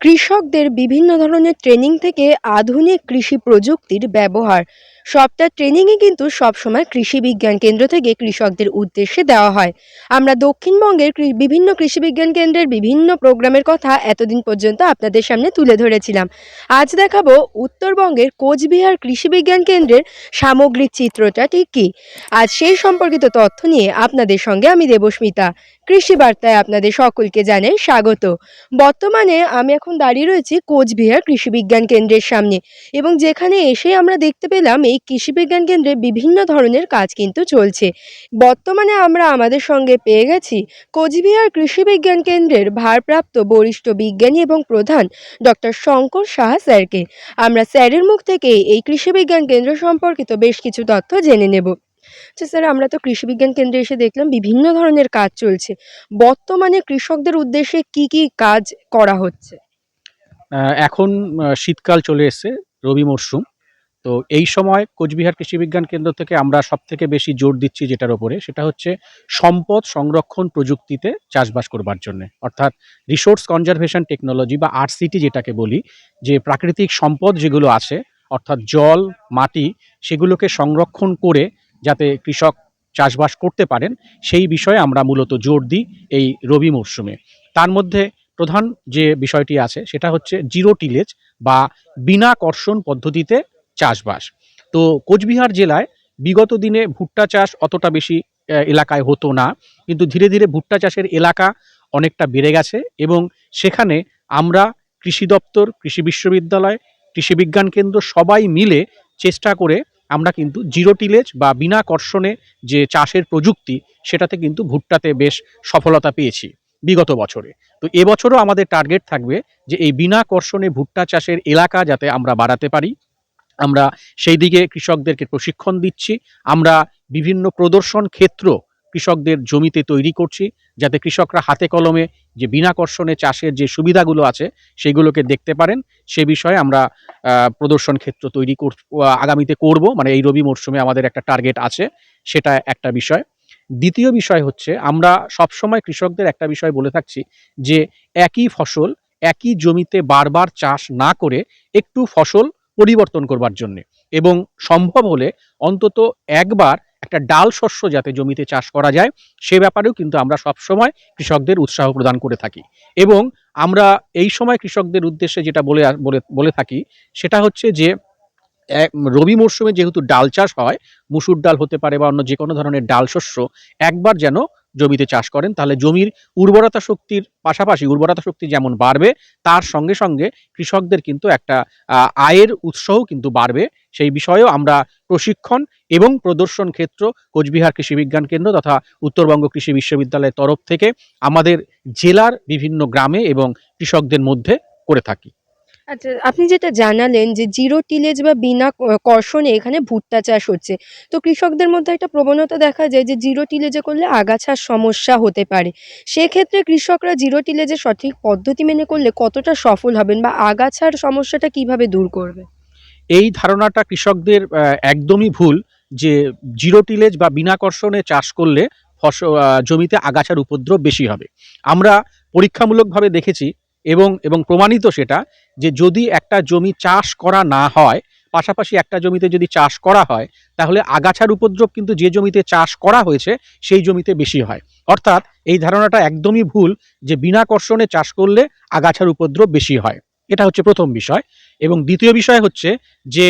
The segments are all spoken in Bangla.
কৃষকদের বিভিন্ন ধরনের ট্রেনিং থেকে আধুনিক কৃষি প্রযুক্তির ব্যবহার। সবটা ট্রেনিংই কিন্তু সবসময় কৃষি বিজ্ঞান কেন্দ্র থেকে কৃষকদের উদ্দেশ্যে দেওয়া হয়। আমরা দক্ষিণবঙ্গের বিভিন্ন কৃষি বিজ্ঞান কেন্দ্রের বিভিন্ন প্রোগ্রামের কথা এতদিন পর্যন্ত আপনাদের সামনে তুলে ধরেছিলাম। আজ দেখাবো উত্তরবঙ্গের কোচবিহার কৃষি বিজ্ঞান কেন্দ্রের সামগ্রিক চিত্রটা ঠিক কী? আজ সেই সম্পর্কিত তথ্য নিয়ে আপনাদের সঙ্গে আমি দেবস্মিতা। কৃষি বার্তায় আপনাদের সকলকে জানাই স্বাগত। বর্তমানে আমি এখন দাঁড়িয়ে রয়েছি কোচবিহার কৃষি বিজ্ঞান কেন্দ্রের সামনে এবং যেখানে এসে আমরা দেখতে পেলাম এই কৃষি বিজ্ঞান কেন্দ্রে বিভিন্ন ধরনের কাজ কিন্তু চলছে। বর্তমানে আমরা আমাদের সঙ্গে পেয়ে গেছি কোচবিহার কৃষি বিজ্ঞান কেন্দ্রের ভারপ্রাপ্ত বরিষ্ঠ বিজ্ঞানী এবং প্রধান ডক্টর শঙ্কর সাহা স্যারকে। আমরা স্যারের মুখ থেকে এই কৃষি বিজ্ঞান কেন্দ্র সম্পর্কিত বেশ কিছু তথ্য জেনে নেব। আচ্ছা স্যার, আমরা তো কৃষি বিজ্ঞান কেন্দ্রে এসে দেখলাম বিভিন্ন ধরনের কাজ চলছে। বর্তমানে কৃষকদের উদ্দেশ্যে কি কি কাজ করা হচ্ছে? এখন শীতকাল চলে এসেছে, রবি মরশুম। তো এই সময় কোচবিহার কৃষি বিজ্ঞান কেন্দ্র থেকে আমরা সব থেকে বেশি জোর দিচ্ছি যেটার ওপরে, সেটা হচ্ছে সম্পদ সংরক্ষণ প্রযুক্তিতে চাষবাস করবার জন্য। অর্থাৎ রিসোর্স কনজারভেশন টেকনোলজি বা আরসিটি যেটাকে বলি, যে প্রাকৃতিক সম্পদ যেগুলো আছে, অর্থাৎ জল, মাটি, সেগুলোকে সংরক্ষণ করে যাতে কৃষক চাষবাস করতে পারেন, সেই বিষয়ে আমরা মূলত জোর দিই এই রবি মরশুমে। তার মধ্যে প্রধান যে বিষয়টি আছে, সেটা হচ্ছে জিরো টিলেজ বা বিনা কর্ষণ পদ্ধতিতে চাষবাস। তো কোচবিহার জেলায় বিগত দিনে ভুট্টা চাষ অতটা বেশি এলাকায় হতো না। কিন্তু ধীরে ধীরে ভুট্টা চাষের এলাকা অনেকটা বেড়ে গেছে এবং সেখানে আমরা কৃষি দপ্তর, কৃষি বিশ্ববিদ্যালয়, কৃষি বিজ্ঞান কেন্দ্র সবাই মিলে চেষ্টা করে আমরা কিন্তু জিরো টিলেজ বা বিনা কর্ষণে যে চাষের প্রযুক্তি, সেটাতে কিন্তু ভুট্টাতে বেশ সফলতা পেয়েছি। বিগত বছরে। তো এবছরও আমাদের টার্গেট থাকবে যে এই বিনা কর্ষণে ভুট্টা চাষের এলাকা যাতে আমরা বাড়াতে পারি। আমরা সেই দিকে কৃষকদেরকে প্রশিক্ষণ দিচ্ছি। আমরা বিভিন্ন প্রদর্শন ক্ষেত্র কৃষকদের জমিতে তৈরি করছি যাতে কৃষকরা হাতে কলমে যে বিনা কর্ষণে চাষের যে সুবিধাগুলো আছে সেগুলোকে দেখতে পারেন। সে বিষয়ে আমরা প্রদর্শন ক্ষেত্র তৈরি কর, আগামীতে করব। মানে এই রবি মরশুমে আমাদের একটা টার্গেট আছে। সেটা একটা বিষয়। দ্বিতীয় বিষয় হচ্ছে, আমরা সবসময় কৃষকদের একটা বিষয় বলে থাকছি যে, একই ফসল, একই জমিতে বারবার চাষ না করে একটু ফসল পরিবর্তন করবার জন্যে। এবং সম্ভব হলে অন্তত একবার একটা ডাল শস্য যাতে জমিতে চাষ করা যায়, সে ব্যাপারেও কিন্তু আমরা সবসময় কৃষকদের উৎসাহ প্রদান করে থাকি। এবং আমরা এই সময় কৃষকদের উদ্দেশ্যে যেটা বলে বলে থাকি, সেটা হচ্ছে যে রবি মরশুমে যেহেতু ডাল চাষ হয়, মুসুর ডাল হতে পারে বা অন্য যে কোনো ধরনের ডাল শস্য, একবার যেন জমিতে চাষ করেন, তাহলে জমির উর্বরতা শক্তির পাশাপাশি উর্বরতা শক্তি যেমন বাড়বে, তার সঙ্গে সঙ্গে কৃষকদের কিন্তু একটা আয়ের উৎসও কিন্তু বাড়বে। সেই বিষয়েও আমরা প্রশিক্ষণ এবং প্রদর্শন ক্ষেত্র, কোচবিহার কৃষি বিজ্ঞান কেন্দ্র তথা উত্তরবঙ্গ কৃষি বিশ্ববিদ্যালয়ের তরফ থেকে আমাদের জেলার বিভিন্ন গ্রামে এবং কৃষকদের মধ্যে করে থাকি। আচ্ছা আপনি যেটা জানালেন যে জিরো টিলেজ বা বিনা কর্ষণে এখানে ভুট্টা চাষ হচ্ছে। তো কৃষকদের মধ্যে একটা প্রবণতা দেখা যায় যে জিরো টিলেজে করলে আগাছার সমস্যা হতে পারে। সেক্ষেত্রে কৃষকরা জিরো টিলেজে সঠিক পদ্ধতি মেনে করলে কতটা সফল হবেন বা আগাছার সমস্যাটা কীভাবে দূর করবে? এই ধারণাটা কৃষকদের একদমই ভুল যে জিরো টিলেজ বা বিনা কর্ষণে চাষ করলে ফসল জমিতে আগাছার উপদ্রব বেশি হবে। আমরা পরীক্ষামূলকভাবে দেখেছি এবং এবং প্রমাণিত সেটা যে যদি একটা জমি চাষ করা না হয়, পাশাপাশি একটা জমিতে যদি চাষ করা হয়, তাহলে আগাছার উপদ্রব কিন্তু যে জমিতে চাষ করা হয়েছে, সেই জমিতে বেশি হয়। অর্থাৎ এই ধারণাটা একদমই ভুল যে বিনা কর্ষণে চাষ করলে আগাছার উপদ্রব বেশি হয়। এটা হচ্ছে প্রথম বিষয়। এবং দ্বিতীয় বিষয় হচ্ছে যে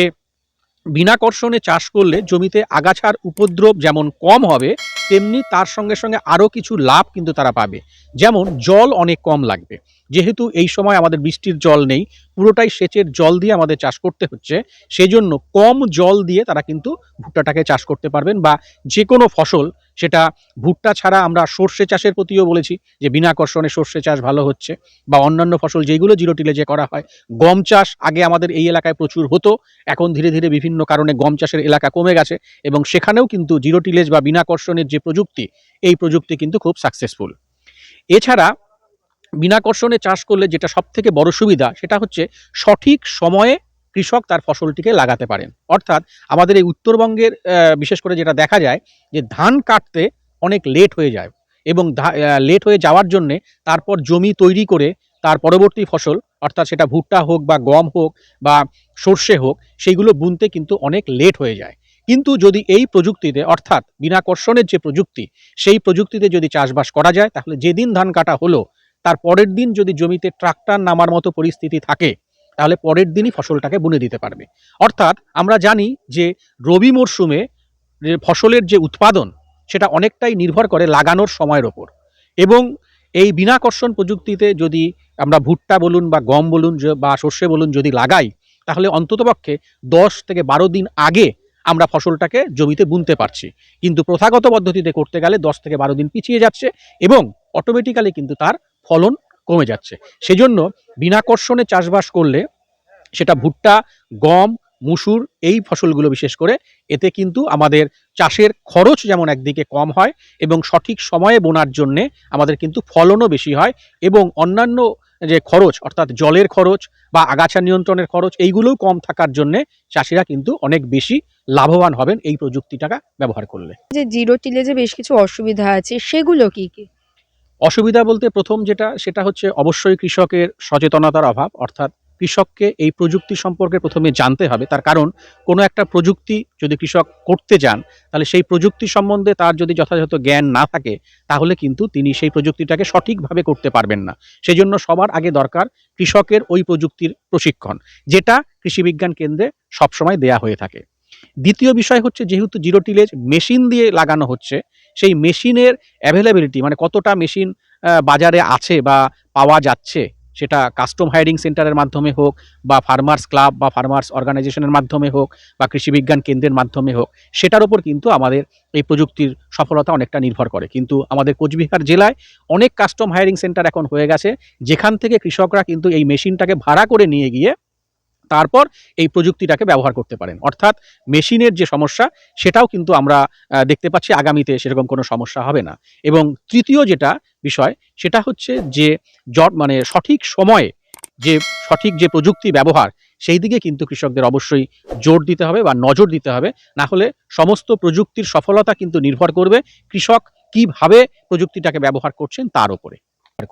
বিনা কর্ষণে চাষ করলে জমিতে আগাছার উপদ্রব যেমন কম হবে, তেমনি তার সঙ্গে সঙ্গে আরও কিছু লাভ কিন্তু তারা পাবে। যেমন জল অনেক কম লাগবে। যেহেতু এই সময় আমাদের বৃষ্টির জল নেই, পুরোটাই সেচের জল দিয়ে আমাদের চাষ করতে হচ্ছে সেই জন্য কম জল দিয়ে তারা কিন্তু ভুট্টাটাকে চাষ করতে পারবেন বা যে কোনো ফসল, সেটা ভুট্টা ছাড়া আমরা সর্ষে চাষের প্রতিও বলেছি যে বিনা কর্ষণে সর্ষে চাষ ভালো হচ্ছে বা অন্যান্য ফসল যেগুলো জিরো টিলেজে করা হয়, গম চাষ আগে আমাদের এই এলাকায় প্রচুর হতো, এখন ধীরে ধীরে বিভিন্ন কারণে গম চাষের এলাকা কমে গেছে এবং সেখানেও কিন্তু জিরো টিলেজ বা বিনা কর্ষণের যে প্রযুক্তি, এই প্রযুক্তি কিন্তু খুব সাকসেসফুল এছাড়া বিনা কর্ষণে চাষ করলে যেটা সব থেকে বড় সুবিধা, সেটা হচ্ছে সঠিক সময়ে কৃষক তার ফসলটিকে লাগাতে পারেন। অর্থাৎ আমাদের এই উত্তরবঙ্গের বিশেষ করে যেটা দেখা যায় যে ধান কাটতে অনেক লেট হয়ে যায় এবং লেট হয়ে যাওয়ার জন্যে তারপর জমি তৈরি করে তার পরবর্তী ফসল, অর্থাৎ সেটা ভুট্টা হোক বা গম হোক বা সর্ষে হোক সেইগুলো বুনতে কিন্তু অনেক লেট হয়ে যায়। কিন্তু যদি এই প্রযুক্তিতে, অর্থাৎ বিনা কর্ষণের যে প্রযুক্তি, সেই প্রযুক্তিতে যদি চাষবাস করা যায়, তাহলে যেদিন ধান কাটা হলো তার পরের দিন যদি জমিতে ট্রাক্টর নামার মতো পরিস্থিতি থাকে, তাহলে পরের দিনই ফসলটাকে বুনে দিতে পারবে। অর্থাৎ আমরা জানি যে রবি মরশুমে ফসলের যে উৎপাদন, সেটা অনেকটাই নির্ভর করে লাগানোর সময়ের ওপর। এবং এই বিনাকর্ষণ প্রযুক্তিতে যদি আমরা ভুট্টা বলুন বা গম বলুন বা সর্ষে বলুন যদি লাগাই, তাহলে অন্ততপক্ষে দশ থেকে বারো দিন আগে আমরা ফসলটাকে জমিতে বুনতে পারছি। কিন্তু প্রথাগত পদ্ধতিতে করতে গেলে দশ থেকে বারো দিন পিছিয়ে যাচ্ছে এবং অটোমেটিক্যালি কিন্তু তার ফলন কমে যাচ্ছে। সেজন্য বিনা কর্ষণে চাষবাস করলে সেটা ভুট্টা, গম, মুসুর এই ফসলগুলো বিশেষ করে, এতে কিন্তু আমাদের চাষের খরচ যেমন একদিকে কম হয় এবং সঠিক সময়ে বোনার জন্যে আমাদের কিন্তু ফলনও বেশি হয় এবং অন্যান্য যে খরচ, অর্থাৎ জলের খরচ বা আগাছা নিয়ন্ত্রণের খরচ, এইগুলোও কম থাকার জন্যে চাষিরা কিন্তু অনেক বেশি লাভবান হবেন এই প্রযুক্তিটাকে ব্যবহার করলে। যে জিরো টিলে যে বেশ কিছু অসুবিধা আছে, সেগুলো কি কি? অসুবিধা বলতে প্রথম যেটা, সেটা হচ্ছে অবশ্যই কৃষকের সচেতনতার অভাব, অর্থাৎ কৃষককে এই প্রযুক্তি সম্পর্কে প্রথমে জানতে হবে। তার কারণ, কোনো একটা প্রযুক্তি যদি কৃষক করতে যান, তাহলে সেই প্রযুক্তি সম্বন্ধে তার যদি যথাযথ জ্ঞান না থাকে, তাহলে কিন্তু তিনি সেই প্রযুক্তিটাকে সঠিকভাবে করতে পারবেন না। সেই জন্য সবার আগে দরকার কৃষকের ওই প্রযুক্তির প্রশিক্ষণ, যেটা কৃষিবিজ্ঞান কেন্দ্রে সবসময় দেয়া হয়ে থাকে। দ্বিতীয় বিষয় হচ্ছে যেহেতু জিরো টিলেজ মেশিন দিয়ে লাগানো হচ্ছে, সেই মেশিনের অ্যাভেলেবিলিটি মানে কতটা মেশিন বাজারে আছে বা পাওয়া যাচ্ছে, সেটা কাস্টম হায়ারিং সেন্টারের মাধ্যমে হোক বা ফার্মার্স ক্লাব বা ফার্মার্স অর্গানাইজেশনের মাধ্যমে হোক বা কৃষি বিজ্ঞান কেন্দ্রের মাধ্যমে হোক, সেটার উপর কিন্তু আমাদের এই প্রযুক্তির সফলতা অনেকটা নির্ভর করে। কিন্তু আমাদের কোচবিহার জেলায় অনেক কাস্টম হায়ারিং সেন্টার এখন হয়ে গেছে, যেখান থেকে কৃষকরা কিন্তু এই মেশিনটাকে ভাড়া করে নিয়ে গিয়ে তারপর এই প্রযুক্তিটাকে ব্যবহার করতে পারেন। অর্থাৎ মেশিনের যে সমস্যা, সেটাও কিন্তু আমরা দেখতে পাচ্ছি আগামীতে সেরকম কোনো সমস্যা হবে না। এবং তৃতীয় যেটা বিষয়, সেটা হচ্ছে যে জট মানে সঠিক সময়ে যে সঠিক যে প্রযুক্তি ব্যবহার, সেই দিকে কিন্তু কৃষকদের অবশ্যই জোর দিতে হবে বা নজর দিতে হবে। না হলে সমস্ত প্রযুক্তির সফলতা কিন্তু নির্ভর করবে কৃষক কীভাবে প্রযুক্তিটাকে ব্যবহার করছেন তার উপরে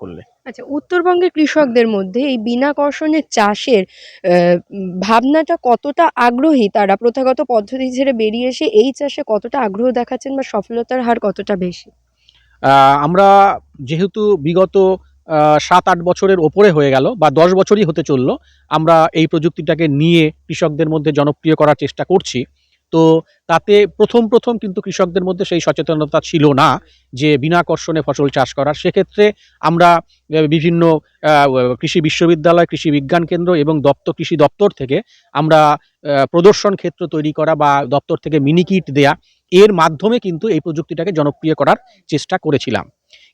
করলে। আচ্ছা উত্তরবঙ্গের কৃষকদের মধ্যে এই বিনা কর্ষণের চাষের ভাবনাটা কতটা আগ্রহী? তারা প্রথাগত পদ্ধতি ছেড়ে বেরিয়ে এসে এই চাষে কতটা আগ্রহ দেখাচ্ছেন বা সফলতার হার কতটা বেশি? আমরা যেহেতু বিগত সাত আট বছরের ওপরে হয়ে গেল বা দশ বছরই হতে চলল আমরা এই প্রযুক্তিটাকে নিয়ে কৃষকদের মধ্যে জনপ্রিয় করার চেষ্টা করছি। তো তাতে প্রথম প্রথম কিন্তু কৃষকদের মধ্যে সেই সচেতনতা ছিল না যে বিনা কর্ষণে ফসল চাষ করার। সেক্ষেত্রে আমরা বিভিন্ন কৃষি বিশ্ববিদ্যালয়, কৃষি বিজ্ঞান কেন্দ্র এবং দপ্তর, কৃষি দপ্তর থেকে আমরা প্রদর্শন ক্ষেত্র তৈরি করা বা দপ্তর থেকে মিনি কিট দেয়া, এর মাধ্যমে কিন্তু এই প্রযুক্তিটাকে জনপ্রিয় করার চেষ্টা করেছিলাম।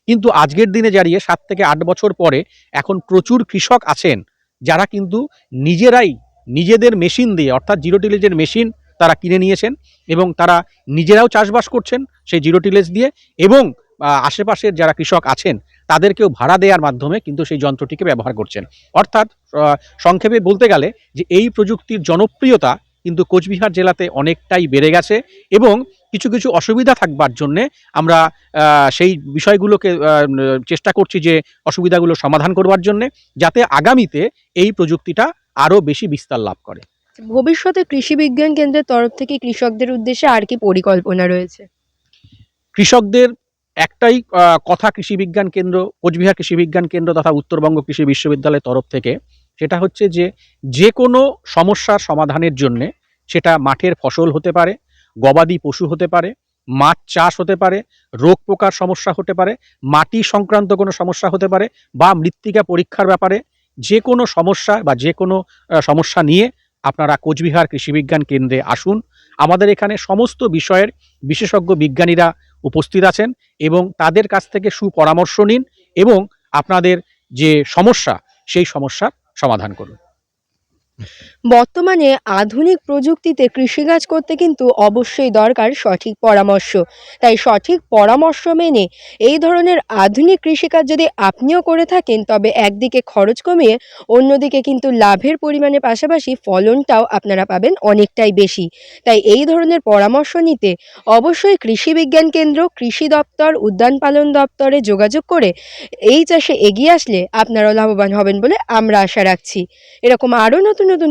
কিন্তু আজকের দিনে দাঁড়িয়ে সাত থেকে আট বছর পরে এখন প্রচুর কৃষক আছেন, যারা কিন্তু নিজেরাই নিজেদের মেশিন দিয়ে, অর্থাৎ জিরো টিলেজের মেশিন তারা কিনে নিয়েছেন এবং তারা নিজেরাও চাষবাস করছেন সেই জিরো টিলেজ দিয়ে এবং আশেপাশের যারা কৃষক আছেন তাদেরকেও ভাড়া দেওয়ার মাধ্যমে কিন্তু সেই যন্ত্রটিকে ব্যবহার করছেন। অর্থাৎ সংক্ষেপে বলতে গেলে যে এই প্রযুক্তির জনপ্রিয়তা কিন্তু কোচবিহার জেলাতে অনেকটাই বেড়ে গেছে এবং কিছু কিছু অসুবিধা থাকবার জন্যে আমরা সেই বিষয়গুলোকে চেষ্টা করছি যে অসুবিধাগুলো সমাধান করবার জন্যে যাতে আগামীতে এই প্রযুক্তিটা আরও বেশি বিস্তার লাভ করে। ভবিষ্যতে কৃষি বিজ্ঞান কেন্দ্রের তরফ থেকে কৃষকদের উদ্দেশ্যে আর কি পরিকল্পনা রয়েছে? কৃষকদের একটাই কথা কৃষি বিজ্ঞান কেন্দ্র, কোচবিহার কৃষি বিজ্ঞান কেন্দ্র তথা উত্তরবঙ্গ কৃষি বিশ্ববিদ্যালয়ের তরফ থেকে, সেটা হচ্ছে যে যে কোনো সমস্যার সমাধানের জন্যে সেটা মাঠের ফসল হতে পারে, গবাদি পশু হতে পারে, মাছ চাষ হতে পারে, রোগ পোকার সমস্যা হতে পারে, মাটি সংক্রান্ত কোনো সমস্যা হতে পারে বা মৃত্তিকা পরীক্ষার ব্যাপারে যে কোনো সমস্যা বা যে কোনো সমস্যা নিয়ে আপনারা কোচবিহার কৃষিবিজ্ঞান কেন্দ্রে আসুন। আমাদের এখানে সমস্ত বিষয়ের বিশেষজ্ঞ বিজ্ঞানীরা উপস্থিত আছেন এবং তাদের কাছ থেকে সুপরামর্শ নিন এবং আপনাদের যে সমস্যা, সেই সমস্যার সমাধান করুন। বর্তমানে আধুনিক প্রযুক্তিতে কৃষিকাজ করতে কিন্তু অবশ্যই দরকার সঠিক পরামর্শ। তাই সঠিক পরামর্শ মেনে এই ধরনের আধুনিক কৃষিকাজ যদি আপনিও করে থাকেন, তবে একদিকে খরচ কমিয়ে অন্যদিকে কিন্তু লাভের পরিমাণের পাশাপাশি ফলনটাও আপনারা পাবেন অনেকটাই বেশি। তাই এই ধরনের পরামর্শ নিতে অবশ্যই কৃষি বিজ্ঞান কেন্দ্র, কৃষি দপ্তর, উদ্যান পালন দপ্তরে যোগাযোগ করে এই চাষে এগিয়ে আসলে আপনারাও লাভবান হবেন বলে আমরা আশা রাখছি। এরকম আরও নতুন নতুন